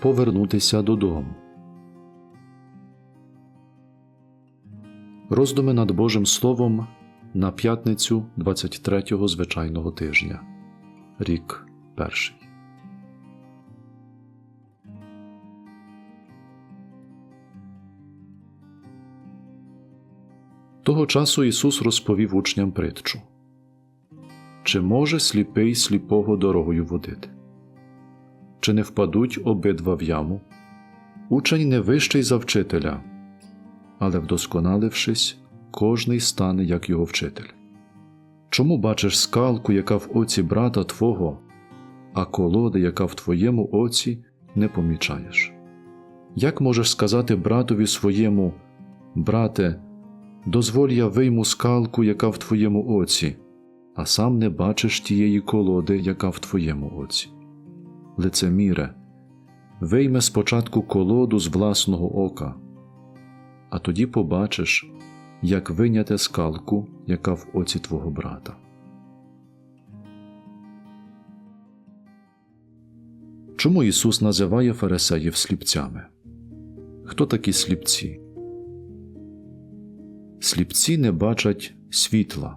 повернутися додому. Роздуми над Божим Словом на п'ятницю 23-го звичайного тижня. Рік перший. Того часу Ісус розповів учням притчу. Чи може сліпий сліпого дорогою водити? Чи не впадуть обидва в яму? Учень не вищий за вчителя, але, вдосконалившись, кожний стане як його вчитель. Чому бачиш скалку, яка в оці брата твого, а колоди, яка в твоєму оці, не помічаєш? Як можеш сказати братові своєму, брате, дозволь я вийму скалку, яка в твоєму оці, а сам не бачиш тієї колоди, яка в твоєму оці? Лицеміре, вийме спочатку колоду з власного ока, а тоді побачиш, як виняти скалку, яка в оці твого брата. Чому Ісус називає фарисеїв сліпцями? Хто такі сліпці? Сліпці не бачать світла,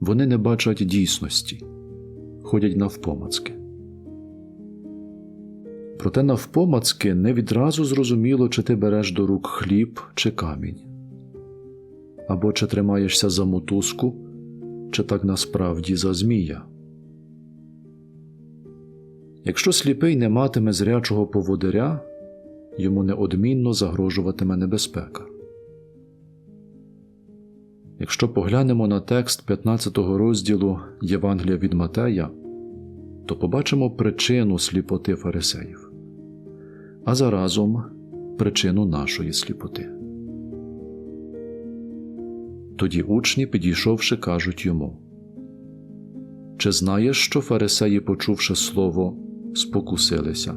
вони не бачать дійсності, ходять навпомацки. Проте навпомацки не відразу зрозуміло, чи ти береш до рук хліб чи камінь, або чи тримаєшся за мотузку, чи так насправді за змія. Якщо сліпий не матиме зрячого поводиря, йому неодмінно загрожуватиме небезпека. Якщо поглянемо на текст 15 розділу Євангелія від Матея, то побачимо причину сліпоти фарисеїв, а заразом причину нашої сліпоти. Тоді учні, підійшовши, кажуть йому Чи знаєш, що фарисеї, почувши слово, спокусилися?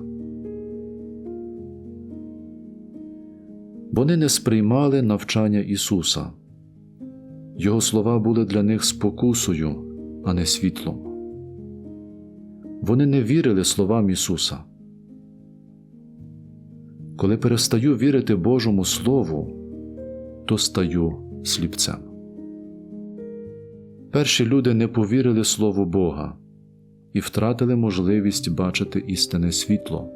Вони не сприймали навчання Ісуса. Його слова були для них спокусою, а не світлом. Вони не вірили словам Ісуса. Коли перестаю вірити Божому Слову, то стаю сліпцем. Перші люди не повірили Слову Бога і втратили можливість бачити істинне світло,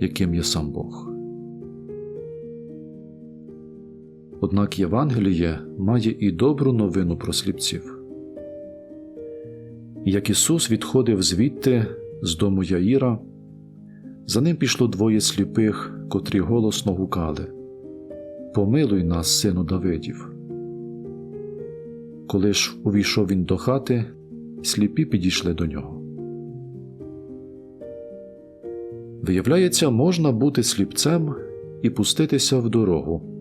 яким є сам Бог. Однак Євангеліє має і добру новину про сліпців. Як Ісус відходив звідти з дому Яїра, за ним пішло двоє сліпих, котрі голосно гукали Помилуй нас, сину Давидів. Коли ж увійшов він до хати, сліпі підійшли до нього. Виявляється, можна бути сліпцем і пуститися в дорогу,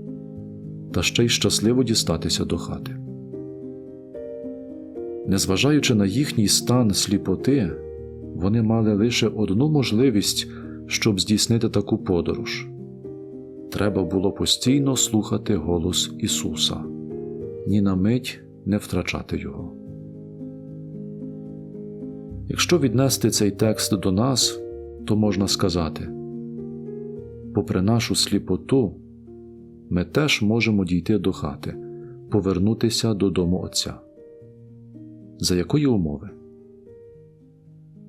та ще й щасливо дістатися до хати. Незважаючи на їхній стан сліпоти, вони мали лише одну можливість, щоб здійснити таку подорож треба було постійно слухати голос Ісуса, ні на мить не втрачати Його. Якщо віднести цей текст до нас, то можна сказати попри нашу сліпоту, ми теж можемо дійти до хати, повернутися додому Отця. За якої умови?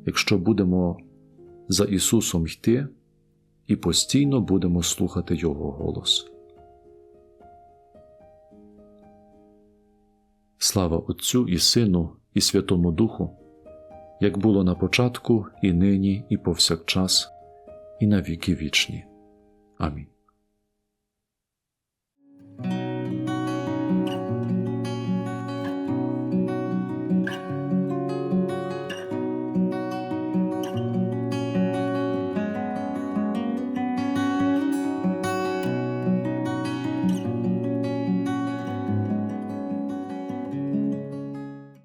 Якщо будемо за Ісусом йти і постійно будемо слухати Його голос. Слава Отцю і Сину, і Святому Духу, як було на початку, і нині, і повсякчас, і на віки вічні. Амінь.